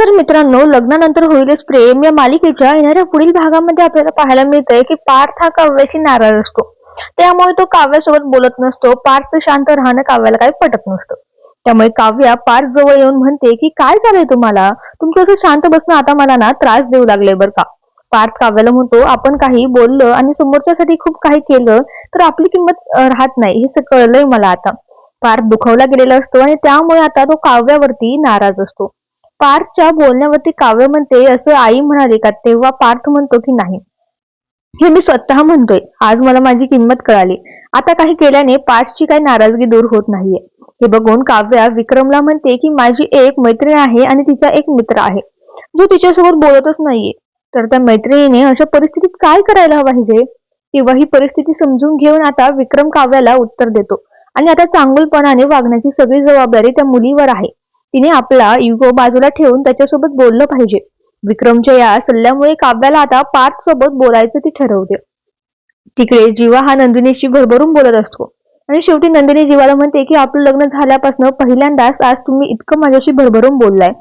नमस्कार मित्रांनो लग्नानंतर होईलच प्रेम या मालिकेच्या येणाऱ्या पुढील भागामध्ये आपल्याला पाहायला मिळतंय की पार्थ हा काव्याशी नाराज असतो. त्यामुळे तो काव्यासोबत बोलत नसतो. पार्थचं शांत राहणं काव्याला काही पटत नसतं. त्यामुळे काव्या पार्थ जवळ येऊन म्हणते की काय झालंय तुम्हाला? तुमचं असं शांत बसणं आता मला ना त्रास देऊ लागले बरं का? पार्थ काव्याला म्हणतो आपण काही बोललं आणि समोरच्यासाठी खूप काही केलं तर आपली किंमत राहत नाही. हे कळलंय मला आता. पार्थ दुखावला गेलेला असतो आणि त्यामुळे आता तो काव्यावरती नाराज असतो. पार्थच्या बोलण्यावरती काव्य म्हणते असं आई म्हणाली का तेव्हा पार्थ म्हणतो की नाही. हे मी स्वतः म्हणतोय. आज मला माझी किंमत कळाली. आता काही केल्याने पार्थची काही नाराजगी दूर होत नाहीये. हे बघून काव्या विक्रमला म्हणते की माझी एक मैत्रीण आहे आणि तिचा एक मित्र आहे. जो तिच्यासोबत बोलतच नाहीये. तर त्या मैत्रिणीने अशा परिस्थितीत काय करायला पाहिजे किंवा ही परिस्थिती समजून घेऊन आता विक्रम काव्याला उत्तर देतो. आणि आता चांगुलपणाने वागण्याची सगळी जबाबदारी त्या मुलीवर आहे. तिने आपला युगो बाजूला ठेवून त्याच्यासोबत बोललं पाहिजे. विक्रमच्या या सल्ल्यामुळे काव्याला आता पार्थ सोबत बोलायचं ती ठरवते. तिकडे जीवा हा नंदिनीशी भरभरून बोलत असतो. आणि शेवटी नंदिनी जीवाला म्हणते की आपलं लग्न झाल्यापासून पहिल्यांदाच आज तुम्ही इतकं माझ्याशी भरभरून बोललाय.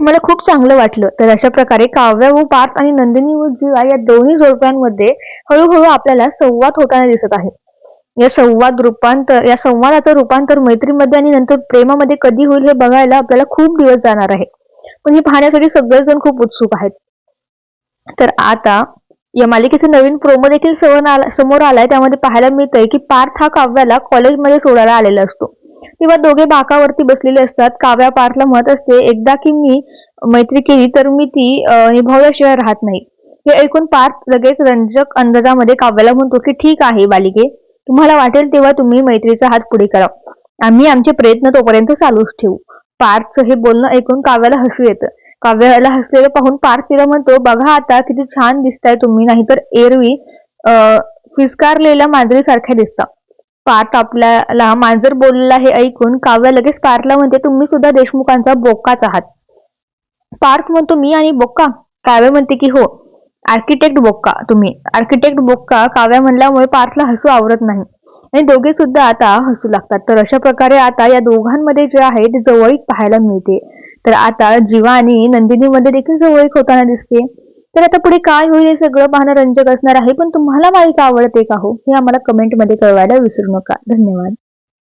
मला खूप चांगलं वाटलं तर अशा प्रकारे काव्य व पार्थ आणि नंदिनी व जीवा या दोन्ही जोडप्यांमध्ये हळूहळू आपल्याला संवाद होताना दिसत आहे. या संवाद रूपांतर या संवादाचं रूपांतर मैत्रीमध्ये आणि नंतर प्रेमामध्ये कधी होईल हे बघायला आपल्याला खूप दिवस जाणार आहे. पण हे पाहण्यासाठी सगळेजण खूप उत्सुक आहेत. तर आता या मालिकेचे नवीन प्रोमो देखील समोर आला समोर आलाय. त्यामध्ये पाहायला मिळतंय की पार्थ हा काव्याला कॉलेजमध्ये सोडायला आलेला असतो. तेव्हा दोघे बाकावरती बसलेले असतात. काव्या पार्थला म्हणत असते एकदा की मी मैत्री केली तर मी ती निभावल्याशिवाय राहत नाही. हे ऐकून पार्थ लगेच रंजक अंदाजामध्ये काव्याला म्हणतो की ठीक आहे बालिके तुम्हाला वाटेल तेव्हा तुम्ही मैत्रीचा हात पुढे करा. आम्ही आमचे प्रयत्न तोपर्यंत चालूच ठेवू. पार्थचं हे बोलणं ऐकून काव्याला हसू येतं. काव्याला हसलेलं पाहून पार्थ तिला म्हणतो बघा आता किती छान दिसताय तुम्ही नाहीतर एरवी अं, फिसकारलेल्या मांजरीसारख्या दिसता. पार्थ आपल्याला मांजर बोललेला हे ऐकून काव्या लगेच पार्थला म्हणते तुम्ही सुद्धा देशमुखांचा बोक्काच आहात. पार्थ म्हणतो मी आणि बोक्का काव्य म्हणते की हो. आर्किटेक्ट बोक्का तुम्ही. आर्किटेक्ट बोक्का काव्या म्हणल्यामुळे पार्थला हसू आवरत नाही. आणि दोघे सुद्धा आता हसू लागतात. तर अशा प्रकारे आता या दोघांमध्ये जे आहे ते जवळीक पाहायला मिळते. तर आता जीवा आणि नंदिनीमध्ये देखील जवळीक होताना दिसते. तर आता पुढे काय होईल हे सगळं पाहणं रंजक असणार आहे. पण तुम्हाला मालिका आवडते का हो? हे आम्हाला कमेंटमध्ये कळवायला विसरू नका. धन्यवाद.